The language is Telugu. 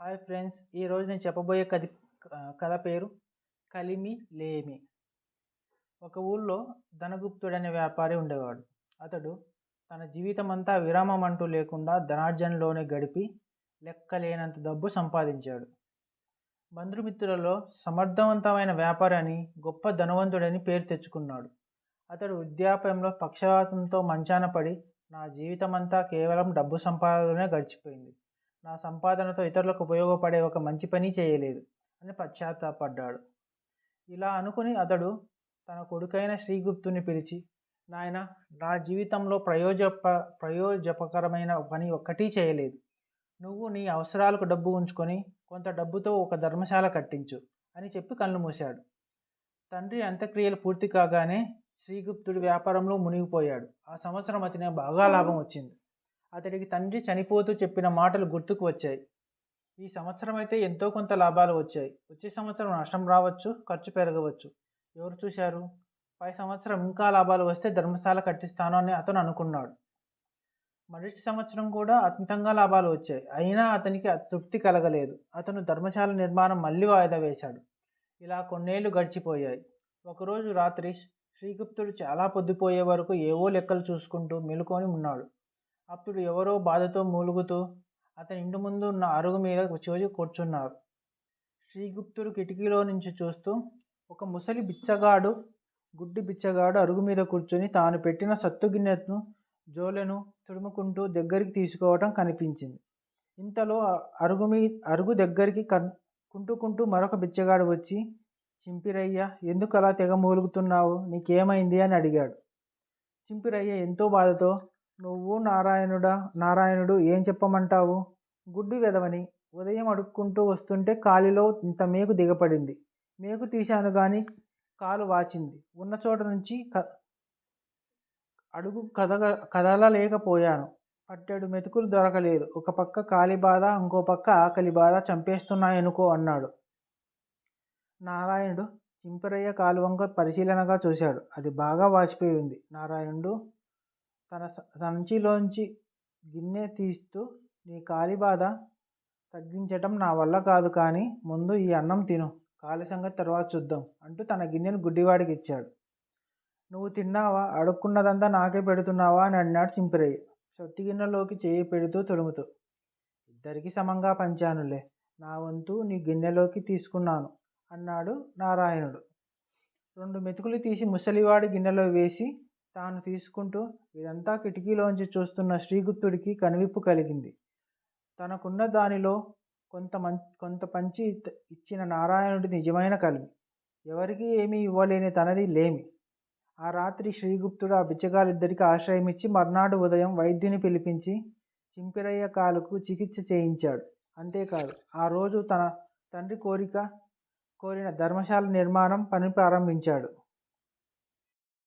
హాయ్ ఫ్రెండ్స్ ఈరోజు నేను చెప్పబోయే కథ కథ పేరు కలిమి లేమి. ఒక ఊళ్ళో ధనగుప్తుడు అనే వ్యాపారి ఉండేవాడు. అతడు తన జీవితం అంతా విరామం అంటూ లేకుండా ధనార్జనలోనే గడిపి లెక్కలేనంత డబ్బు సంపాదించాడు. బంధుమిత్రులలో సమర్థవంతమైన వ్యాపారి అని గొప్ప ధనవంతుడని పేరు తెచ్చుకున్నాడు. అతడు వృద్ధాప్యంలో పక్షవాతంతో మంచాన పడి నా జీవితం అంతా కేవలం డబ్బు సంపాదనే గడిచిపోయింది. నా సంపాదనతో ఇతరులకు ఉపయోగపడే ఒక మంచి పని చేయలేదు అని పశ్చాత్తాపడ్డాడు. ఇలా అనుకుని అతడు తన కొడుకైన శ్రీగుప్తుని పిలిచి నాయన నా జీవితంలో ప్రయోజప ప్రయోజపకరమైన పని ఒక్కటి చేయలేదు. నువ్వు నీ అవసరాలకు డబ్బు ఉంచుకొని కొంత డబ్బుతో ఒక ధర్మశాల కట్టించు అని చెప్పి కళ్ళు మూశాడు. తండ్రి అంత్యక్రియలు పూర్తి కాగానే శ్రీగుప్తుడి వ్యాపారంలో మునిగిపోయాడు. ఆ సంవత్సరం అతనే బాగా లాభం వచ్చింది. అతడికి తండ్రి చనిపోతూ చెప్పిన మాటలు గుర్తుకు వచ్చాయి. ఈ సంవత్సరం అయితే ఎంతో కొంత లాభాలు వచ్చాయి. వచ్చే సంవత్సరం నష్టం రావచ్చు ఖర్చు పెరగవచ్చు. ఎవరు చూశారు? పై సంవత్సరం ఇంకా లాభాలు వస్తే ధర్మశాల కట్టిస్తాను అని అతను అనుకున్నాడు. మొదటి సంవత్సరం కూడా అత్యంతంగా లాభాలు వచ్చాయి. అయినా అతనికి తృప్తి కలగలేదు. అతను ధర్మశాల నిర్మాణం మళ్ళీ వాయిదా వేశాడు. ఇలా కొన్నేళ్ళు గడిచిపోయాయి. ఒకరోజు రాత్రి శ్రీగుప్తుడు చాలా పొద్దుపోయే వరకు ఏవో లెక్కలు చూసుకుంటూ మెలుకొని ఉన్నాడు. అప్పుడు ఎవరో బాధతో మూలుగుతూ అతని ఇంటి ముందు ఉన్న అరుగు మీద చోజు కూర్చున్నారు. శ్రీగుప్తుడు కిటికీలో నుంచి చూస్తూ ఒక ముసలి బిచ్చగాడు గుడ్డి బిచ్చగాడు అరుగు మీద కూర్చొని తాను పెట్టిన సత్తు గిన్నెను జోలెను తుడుముకుంటూ దగ్గరికి తీసుకోవటం కనిపించింది. ఇంతలో అరుగు మీ అరుగు దగ్గరికి కన్ కుంటుకుంటూ మరొక బిచ్చగాడు వచ్చి చింపిరయ్య ఎందుకు అలా తెగ మూలుగుతున్నావు? నీకేమైంది? అని అడిగాడు. చింపిరయ్య ఎంతో బాధతో నువ్వు నారాయణుడా? నారాయణుడు ఏం చెప్పమంటావు? గుడ్డి వెదవని ఉదయం అడుక్కుంటూ వస్తుంటే కాలిలో ఇంత మేకు దిగపడింది. మేకు తీశాను కానీ కాలు వాచింది. ఉన్న చోట నుంచి క అడుగు కదగ కదలలేకపోయాను. పట్టెడు మెతుకులు దొరకలేదు. ఒక పక్క కాలి బాధ ఇంకో పక్క ఆకలి బాధ చంపేస్తున్నాయనుకో అన్నాడు. నారాయణుడు చింపరయ్య కాలువంక పరిశీలనగా చూశాడు. అది బాగా వాచిపోయింది. నారాయణుడు తన సంచిలోంచి గిన్నె తీస్తూ నీ కాలి బాధ తగ్గించటం నా వల్ల కాదు కానీ ముందు ఈ అన్నం తిను కాలి సంగతి తర్వాత చూద్దాం అంటూ తన గిన్నెను గుడ్డివాడికి ఇచ్చాడు. నువ్వు తిన్నావా? అడుక్కున్నదంతా నాకే పెడుతున్నావా? అని అన్నాడు చింపిరయ్య. సొత్తి గిన్నెలోకి చేయి పెడుతూ తొడుముతూ ఇద్దరికి సమంగా పంచానులే నా వంతు నీ గిన్నెలోకి తీసుకున్నాను అన్నాడు నారాయణుడు. రెండు మెతుకులు తీసి ముసలివాడి గిన్నెలో వేసి తాను తీసుకుంటూ ఇదంతా కిటికీలోంచి చూస్తున్న శ్రీగుప్తుడికి కనువిప్పు కలిగింది. తనకున్న దానిలో కొంత మం కొంత పంచి ఇచ్చిన నారాయణుడి నిజమైన కలివి. ఎవరికీ ఏమీ ఇవ్వలేని తనది లేమి. ఆ రాత్రి శ్రీగుప్తుడు ఆ బిచ్చగాలిద్దరికి ఆశ్రయం ఇచ్చి మర్నాడు ఉదయం వైద్యుని పిలిపించి చింపిరయ్య కాలుకు చికిత్స చేయించాడు. అంతేకాదు ఆ రోజు తన తండ్రి కోరిక కోరిన ధర్మశాల నిర్మాణం పని ప్రారంభించాడు.